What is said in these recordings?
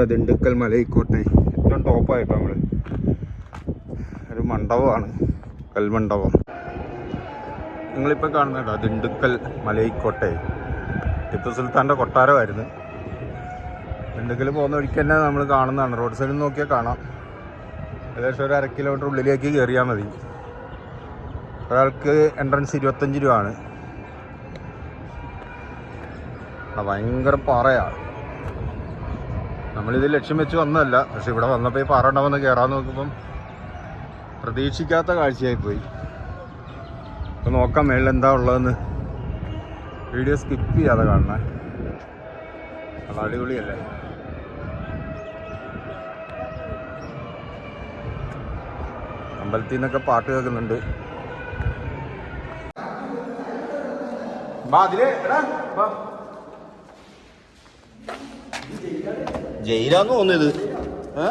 കാണുന്നേരം ദിണ്ടുക്കൽ മലയിക്കോട്ടെ. ഏറ്റവും ടോപ്പായിട്ടോ നമ്മൾ ഒരു മണ്ഡപമാണ് കൽമണ്ഡപം. നിങ്ങളിപ്പോൾ കാണുന്നുണ്ടോ ദിണ്ടുക്കൽ മലയിക്കോട്ടെ. ടിപ്പു സുൽത്താന്റെ കൊട്ടാരമായിരുന്നു. ദിണ്ടുക്കൽ പോകുന്ന വഴിക്ക് തന്നെ നമ്മൾ കാണുന്നതാണ്. റോഡ് സൈഡിൽ നോക്കിയാൽ കാണാം. ഏകദേശം ഒരു അര കിലോമീറ്റർ ഉള്ളിലേക്ക് കയറിയാൽ മതി. ഒരാൾക്ക് എൻട്രൻസ് ഇരുപത്തഞ്ച് രൂപ ആണ് ഭയങ്കര പാറയാണ് നമ്മളിത് ലക്ഷ്യം വെച്ച് വന്നതല്ല. പക്ഷെ ഇവിടെ വന്നപ്പോൾ ഈ പാറ ഉണ്ടാവുന്ന കയറാൻ നോക്കുമ്പം പ്രതീക്ഷിക്കാത്ത കാഴ്ചയായി പോയി അപ്പോൾ നോക്കാം മേളിൽ എന്താ ഉള്ളതെന്ന്. വീഡിയോ സ്കിപ്പ് ചെയ്യാതെ കാണണേ. അത് അടിപൊളിയല്ലേ? അമ്പലത്തിൽ നിന്നൊക്കെ പാട്ട് കേൾക്കുന്നുണ്ട്. ബാ അതിലേ എടാ ജയിലാന്ന് തോന്നിയത്. ഏ?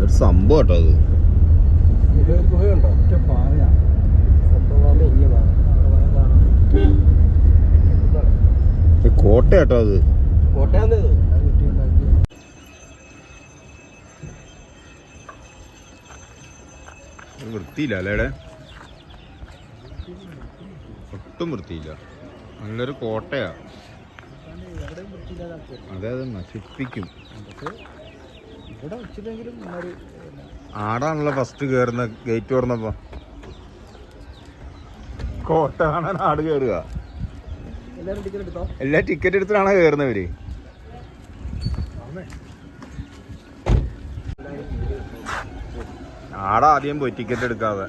ഒരു സംഭവം കേട്ടോ അത്. ഒരു കോട്ട കേട്ടോ അത്. ഒരു വൃത്തിയില്ല അല്ലേടെ ഒട്ടും വൃത്തിയില്ല. നല്ലൊരു കോട്ടയാ. അതെ അതെ നശിപ്പിക്കും ആടാണല്ലോ ഫസ്റ്റ് കയറുന്ന ഗേറ്റ് തുറന്നപ്പോ കോട്ട കാണാൻ ആട് എടുത്തോ? എല്ലാ ടിക്കറ്റ് എടുത്തിട്ടാണ് കയറുന്നവര് ആടാ ആദ്യം പോയി ടിക്കറ്റ് എടുക്കാതെ.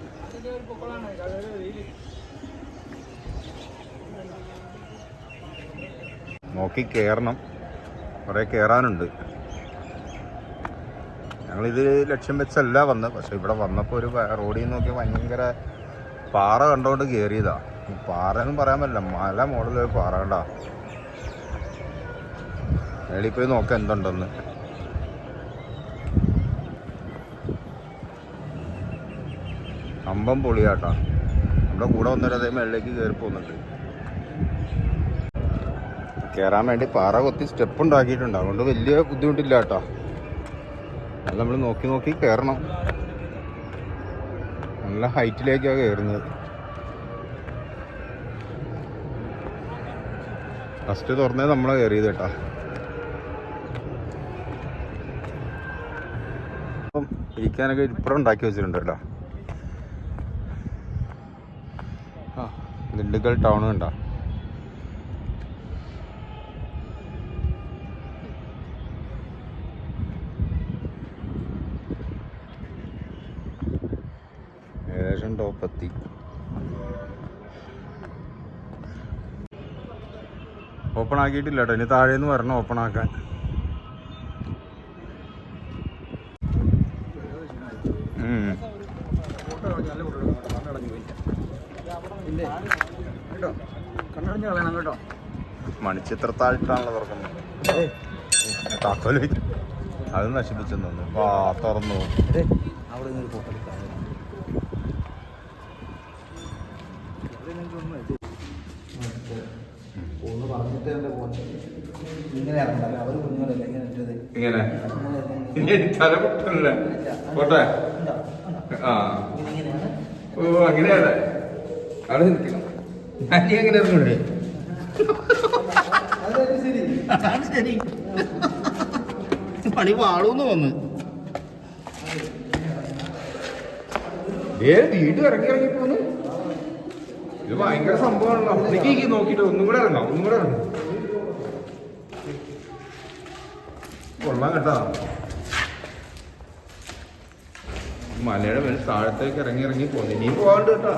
നോക്കി കയറണം കുറെ കയറാനുണ്ട് ഞങ്ങളിത് ലക്ഷ്യം വെച്ചല്ല വന്നത് പക്ഷെ ഇവിടെ വന്നപ്പോൾ ഒരു റോഡിൽ നിന്ന് നോക്കി ഭയങ്കര പാറ കണ്ടോണ്ട് കയറിയതാ പാറ എന്ന് പറയാൻ പറ്റില്ല. മല മോഡലൊരു പാറ കണ്ടാ. മേളിൽ പോയി നോക്കാം എന്തുണ്ടെന്ന്. അമ്പം പൊളിയാട്ടാ. നമ്മുടെ കൂടെ വന്നൊരു അതേ മേളിലേക്ക് കയറി പോകുന്നുണ്ട്. കയറാൻ വേണ്ടി പാറ കൊത്തി സ്റ്റെപ്പ് ഉണ്ടാക്കിയിട്ടുണ്ട്. അതുകൊണ്ട് വലിയ ബുദ്ധിമുട്ടില്ല കേട്ടോ അത് നമ്മൾ നോക്കി നോക്കി കയറണം നല്ല ഹൈറ്റിലേക്കാണ് കയറുന്നത് ഫസ്റ്റ് തുറന്നേ നമ്മളെ കയറിയത് കേട്ടാ ഇരിക്കാനൊക്കെ ഇപ്പുറം ഉണ്ടാക്കി വെച്ചിട്ടുണ്ട് കേട്ടോ ആ ദിണ്ടുക്കൽ ടൗൺ കണ്ടോ. ഏകദേശം ടോപ്പെത്തി ഓപ്പൺ ആക്കിയിട്ടില്ല കേട്ടോ ഇനി താഴെ നിന്ന് വരണം ഓപ്പൺ ആക്കാൻ. ഉം. കേട്ടോ? കണ്ണടഞ്ഞ് കളയണം കേട്ടോ. മണിച്ചിത്രത്താഴിട്ടാണല്ലോ തുറക്കുന്നത്. താക്കോൽ. അത് നശിപ്പിച്ചെന്നു ആ തുറന്നു. അവിടെ നിന്ന് ഒരു ഫോട്ടോ എടുക്കാം. ഒന്ന് പറഞ്ഞിട്ട് എന്റെ പോട്ടെ ഇങ്ങനെ ഇറങ്ങാം അവർ കുഞ്ഞുങ്ങളല്ലേ? ഇങ്ങനെ ഇട്ടത്. ഇങ്ങനെ? അങ്ങനെ ഇനി തല പൊട്ടല്ലേ പോട്ടെ? ആ. ഓ അങ്ങനെയാണ്. അവിടെ നിൽക്കണം അനി അങ്ങനെ ഇറങ്ങൂടെ അതാണ് ശരി. പണി വാളൂന്ന് വന്ന്. ഏ വീട് ഇറങ്ങി ഇറങ്ങി പോന്ന്. ഇത് ഭയങ്കര സംഭവമാണല്ലോ. എനിക്ക് നോക്കിട്ട് ഒന്നും കൂടെ ഇറങ്ങാം ഒന്നും കൂടെ ഇറങ്ങാം. കൊള്ളാം കേട്ടാ. മലയുടെ മേൽ താഴത്തേക്ക് ഇറങ്ങി ഇറങ്ങി പോന്നു. ഇനിയും പോകാണ്ട് കേട്ടാ.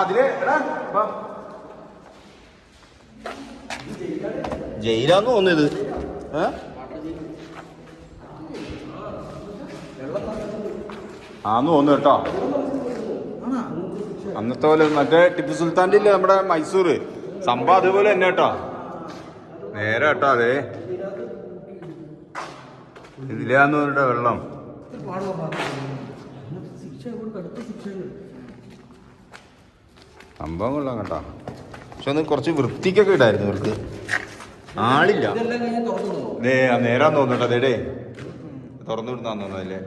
അതിലേ ജയിലാന്ന് തോന്നിയത്. ഏ? ആന്ന് തോന്നു കേട്ടോ. അന്നത്തെ പോലെ മറ്റേ ടിപ്പു സുൽത്താന്റെ ഇല്ലേ നമ്മുടെ മൈസൂർ? സംഭവം അതുപോലെ തന്നെ കേട്ടോ. നേരെ കേട്ടോ അതെ. ഇതിലാന്ന് തോന്നിട്ടോ വെള്ളം. സംഭവം കൊള്ളാം കേട്ടോ പക്ഷെ ഒന്ന് കുറച്ച് വൃത്തിക്കൊക്കെ ഇടായിരുന്നു ഇവർക്ക്. ആളില്ല. ദേ നേരാന്ന് തോന്നുട്ടോ അതേടേ തുറന്നു വിടുന്നാന്ന് തോന്നുന്നല്ലേ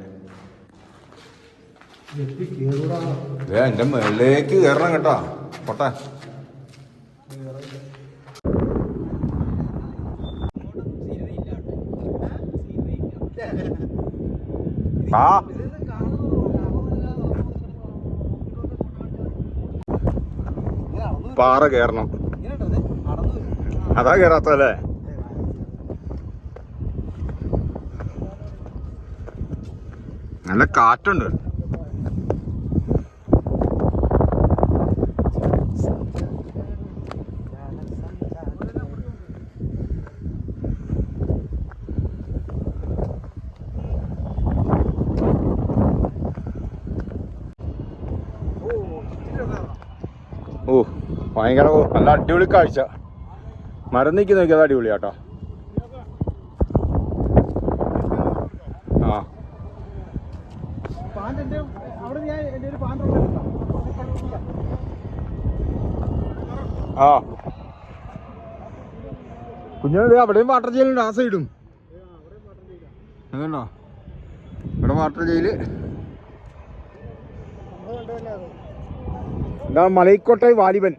ദേ എന്റെ മേളിലേക്ക് കയറണം കേട്ടോ. പൊട്ടെ. ആ. പാറ കയറണം അതാ കയറാത്തല്ലേ നല്ല കാറ്റുണ്ട്. ഓ ഭയങ്കര നല്ല അടിപൊളി കാഴ്ച. മരം നിൽക്കി നോക്കിയത് അടിപൊളിയാട്ടോ. ആ. ആ. കുഞ്ഞത് അവിടെയും വാട്ടർ ജയിലുണ്ട് ആ സൈഡും അതുകൊണ്ടോ ഇവിടെ വാട്ടർ ജയിൽ എന്താ മലയിക്കോട്ടെ വാലിബൻ.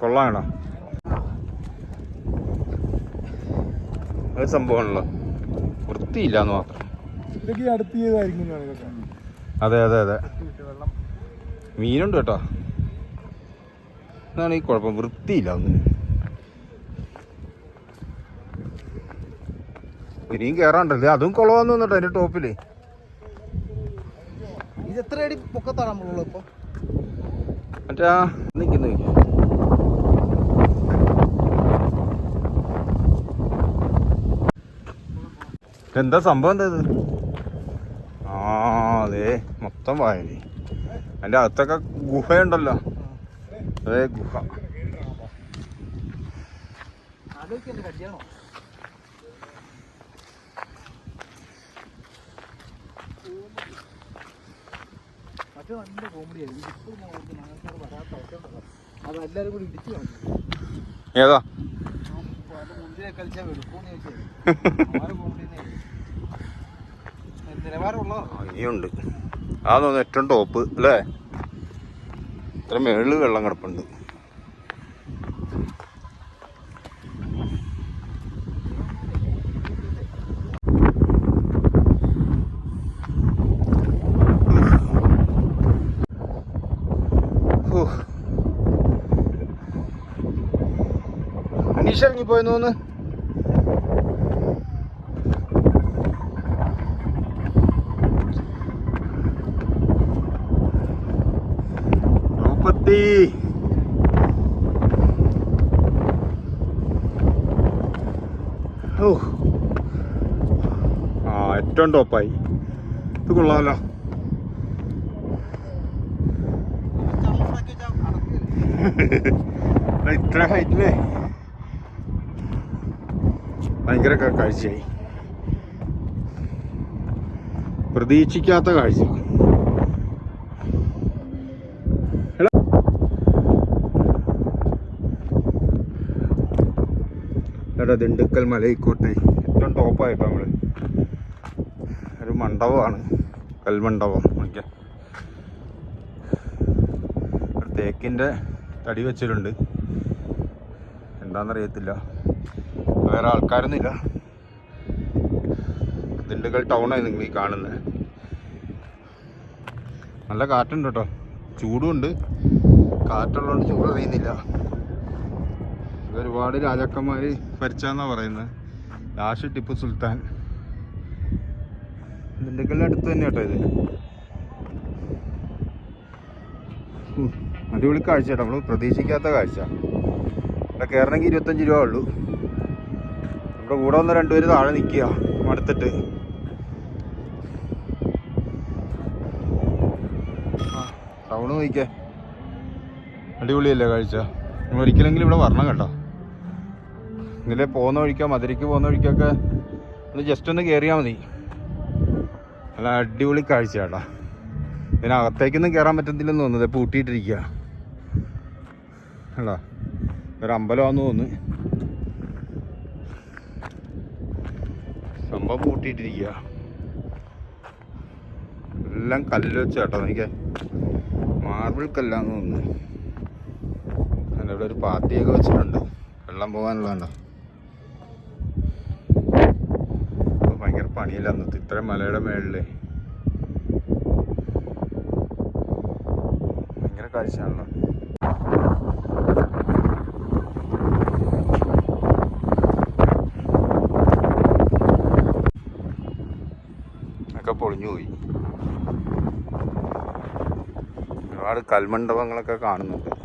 കൊള്ളാണോ അത് സംഭവമാണല്ലോ. വൃത്തിയില്ല എന്ന് മാത്രം അതെ അതെ അതെ. മീനുണ്ട് കേട്ടോ. ഇതാണ് ഈ കുഴപ്പം? വൃത്തിയില്ല ഒന്ന് ഇനിയും കയറാണ്ടല്ലേ അതും കുളവാന്ന് വന്നിട്ടോ അതിന്റെ ടോപ്പിൽ. ഇത് എത്ര അടി പൊക്കത്താണ് നമ്മളുള്ള ഇപ്പൊ? മറ്റേ നിൽക്കുന്നു എന്താ സംഭവം എന്താ ഇത്? ആ അതെ മൊത്തം വായന. അതിന്റെ അകത്തൊക്കെ ഗുഹയുണ്ടല്ലോ. അതെ ഗുഹ. മറ്റേ നല്ല കോമഡി ആയിരുന്നു ഇപ്പോഴും ഞങ്ങൾക്ക് വരാത്ത അവസ്ഥ അത് എല്ലാവരും കൂടി ഏതാ? ഇനിയുണ്ട് അതൊന്ന് ഏറ്റവും ടോപ്പ് അല്ലേ? ഇത്ര മേളിൽ വെള്ളം കിടപ്പുണ്ട്. ഇറങ്ങി ഇറങ്ങിപ്പോയെന്ന് തോന്നുന്നു. ദ്രൗപദി ഓ ആ ഏറ്റവും ടോപ്പായി. ഇത് കൊള്ളാമല്ലോ ഇത്ര ഹൈറ്റിലേ ഭയങ്കര കാഴ്ചയായി. പ്രതീക്ഷിക്കാത്ത കാഴ്ച എടാ ദിണ്ടുക്കൽ മലയിക്കോട്ടെ ഏറ്റവും ടോപ്പായിട്ടോ നമ്മൾ ഒരു മണ്ഡപമാണ്. കൽമണ്ഡപം ഒരു തേക്കിന്റെ തടി വെച്ചിട്ടുണ്ട്. എന്താണെന്നറിയത്തില്ല വേറെ ആൾക്കാരൊന്നുമില്ല. ദിണ്ടുക്കൽ ടൗണായി നിങ്ങൾ ഈ കാണുന്നത് നല്ല കാറ്റുണ്ട് കേട്ടോ. ചൂടുണ്ട്. കാറ്റുള്ളതുകൊണ്ട് ചൂട് അറിയുന്നില്ല ഒരുപാട് രാജാക്കന്മാര് ഭരിച്ചാന്നാ പറയുന്നത് ലാസ്റ്റ് ടിപ്പു സുൽത്താൻ. ദിണ്ടുക്കലിന്റെ അടുത്ത് തന്നെ കേട്ടോ ഇത് അടിപൊളി കാഴ്ച കേട്ടോ നമ്മൾ പ്രതീക്ഷിക്കാത്ത കാഴ്ച. ഇവിടെ കയറണമെങ്കിൽ ഇരുപത്തഞ്ച് രൂപ ഉള്ളൂ. നമ്മുടെ കൂടെ വന്ന രണ്ടുപേര് താഴെ നിൽക്കുക. മടുത്തിട്ട്. സൗണ്ട് നോക്കിക്കേ. അടിപൊളിയല്ലേ കാഴ്ച. നമ്മൾ ഒരിക്കലെങ്കിലും ഇവിടെ വരണം കേട്ടോ. ഇതിലെ പോകുന്ന വഴിക്കോ മധുരയ്ക്ക് പോകുന്ന വഴിക്കൊക്കെ ഒന്ന് ജസ്റ്റ് ഒന്ന് കയറിയാൽ മതി. നല്ല അടിപൊളി കാഴ്ച കേട്ടോ ഇതിനകത്തേക്കൊന്നും കയറാൻ പറ്റത്തില്ലെന്ന് തോന്നുന്നത് പൂട്ടിയിട്ടിരിക്കുക അല്ല ഒരു അമ്പലമാണെന്ന് തോന്നുന്നു. സംഭവം പൂട്ടിയിട്ടിരിക്കുക എല്ലാം കല്ല് വെച്ച് കേട്ടോ എനിക്ക് മാർബിൾ കല്ലാന്ന് തോന്നുന്നു. അതിന്റെ ഇവിടെ ഒരു പാർട്ടിയൊക്കെ വെച്ചിട്ടുണ്ട്. വെള്ളം പോകാനുള്ളതുണ്ടോ പണിയില്ല അന്നത്തെ ഇത്ര മലയുടെ മേളിൽ. ഭയങ്കര കാഴ്ചയാണല്ലോ. ഒക്കെ പൊളിഞ്ഞു പോയി. ഒരുപാട് കൽമണ്ഡപങ്ങളൊക്കെ കാണുന്നുണ്ട്.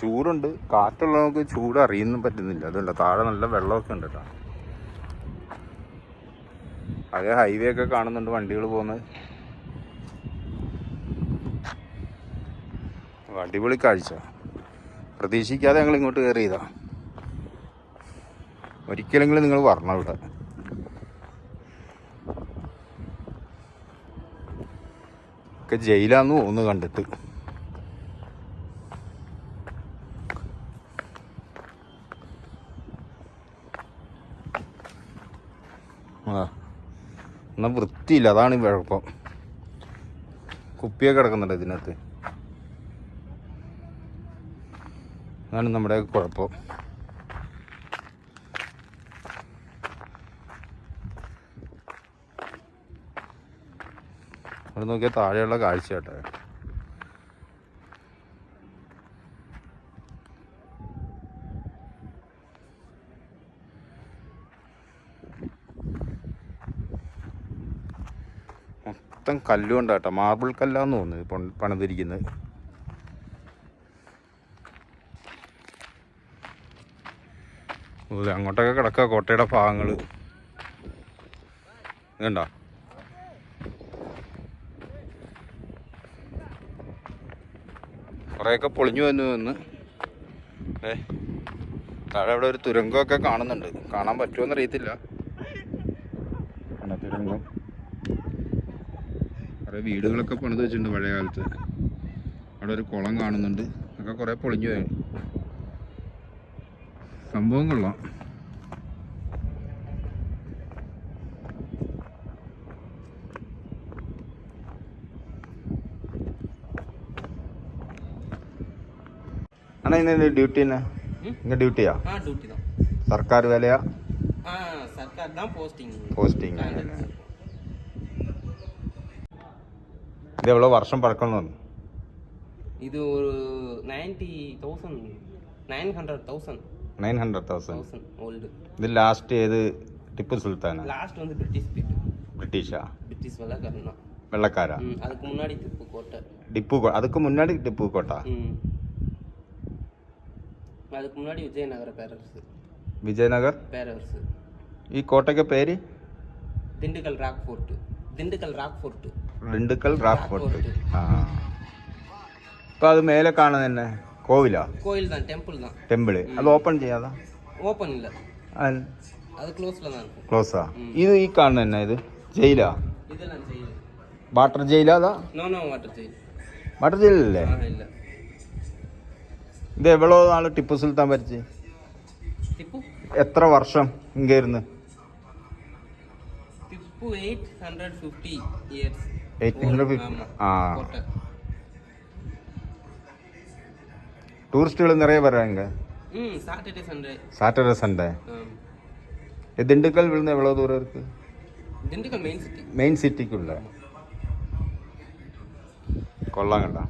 ചൂടുണ്ട്. കാറ്റുള്ള നമുക്ക് ചൂട് അറിയുന്നും പറ്റുന്നില്ല. അതല്ല താഴെ നല്ല വെള്ളമൊക്കെ ഉണ്ട് കേട്ടോ. അതേ ഹൈവേ ഒക്കെ കാണുന്നുണ്ട് വണ്ടികൾ പോകുന്നത്. അടിപൊളി കാഴ്ച. പ്രതീക്ഷിക്കാതെ ഞങ്ങൾ ഇങ്ങോട്ട് കയറിയതാ ഒരിക്കലെങ്കിലും നിങ്ങൾ വരണം ഇവിടെ. ഒക്കെ ജയിലാന്ന് തോന്നുന്നു കണ്ടിട്ട് ആ എന്നാ വൃത്തിയില്ല അതാണ് ഈ കുഴപ്പം കുപ്പിയൊക്കെ കിടക്കുന്നുണ്ട് ഇതിനകത്ത്. അതാണ് നമ്മുടെ കുഴപ്പം. അവിടെ നോക്കിയാൽ താഴെയുള്ള കാഴ്ച കേട്ടോ. മൊത്തം കല്ലുകൊണ്ടാ കേട്ടോ മാർബിൾ കല്ലാന്ന് തോന്നുന്നു പൺ- പണിതിരിക്കുന്നത് അങ്ങോട്ടൊക്കെ കിടക്കുക കോട്ടയുടെ ഭാഗങ്ങൾ കണ്ടോ കുറേയൊക്കെ പൊളിഞ്ഞു വന്നു വന്ന് ഏ താഴെ അവിടെ ഒരു തുരങ്കമൊക്കെ കാണുന്നുണ്ട്. കാണാൻ പറ്റുമോന്ന് അറിയത്തില്ല തുരങ്കം. കുറേ വീടുകളൊക്കെ പണിത് വെച്ചിട്ടുണ്ട് പഴയ കാലത്ത് അവിടെ ഒരു കുളം കാണുന്നുണ്ട്. ഒക്കെ കുറേ പൊളിഞ്ഞു പോയി. സംഭവം കൊള്ളാം. അണ്ണാ ഇന്ന് ഡ്യൂട്ടി ഇങ്ങ ഡ്യൂട്ടിയാ സർക്കാർ വേലയാ? സർക്കാർ പോസ്റ്റിംഗ് പോസ്റ്റിംഗ് இது எவ்வளோ வருஷம் பழக்கம்னு இது ஒரு ninety thousand nine hundred thousand nine hundred thousand thousand old ഇത് ലാസ്റ്റ് ഏത് ടിപ്പു സുൽത്താന லாஸ்ட் வந்து பிரிட்டிஷ் பீட்டு ബ്രിട്ടീഷാ பிரிட்டிஷ் வெள்ளக்காரன் தான் വെള്ളക്കാരാ ம், அதுக்கு முன்னாடி திப்பு கோட்டை ടിപ്പു കോ- அதுக்கு முன்னாடி ടിപ്പു കോട്ട ம். அதுக்கு முன்னாடி விஜயநகர பேரரசு വിജയനഗർ பேரரசு ഈ കോട്ടയ്ക്ക് പേര് Dindigul rock fort Dindigul rock fort ഡിണ്ടുക്കൽ rack fort ആ ഇപ്പം അത് മേലെ കാണുന്നത് തന്നെ കോവിലാ கோயில் தான் டெம்பிள் தான் ടെമ്പിള് അത് ഓപ്പൺ ചെയ്യാതാ ஓப்பன் இல்லை அது க்ளோஸில் தான் இருக்கும் ക്ലോസാ ഇത് ഈ കാണുന്നത് തന്നെ ഇത് ജയിലാ இதெல்லாம் ஜெயில் വാട്ടർ ജയിലാ അതാ no no water jail water ജയിലല്ലേ ஆ இல்லை ഇത് എവ്വളോ നാള് ടിപ്പു സുൽത്താൻ ഭരിച്ച് திப்பு എത്ര വർഷം ഇങ്ങേരുന്ന് Tipu eight hundred fifty years eight hundred fifty ആ ടൂറിസ്റ്റുകൾ നിറയെ വരാങ്ക സാറ്റർഡേ സൺഡേ திண்டுக்கல் விழுந்து எவ்வளோ தூரம் இருக்கு திண்டுக்கல் மெயின் சிட்டி மெயின் சிட்டிக்குள்ள கொல்லாங்கடா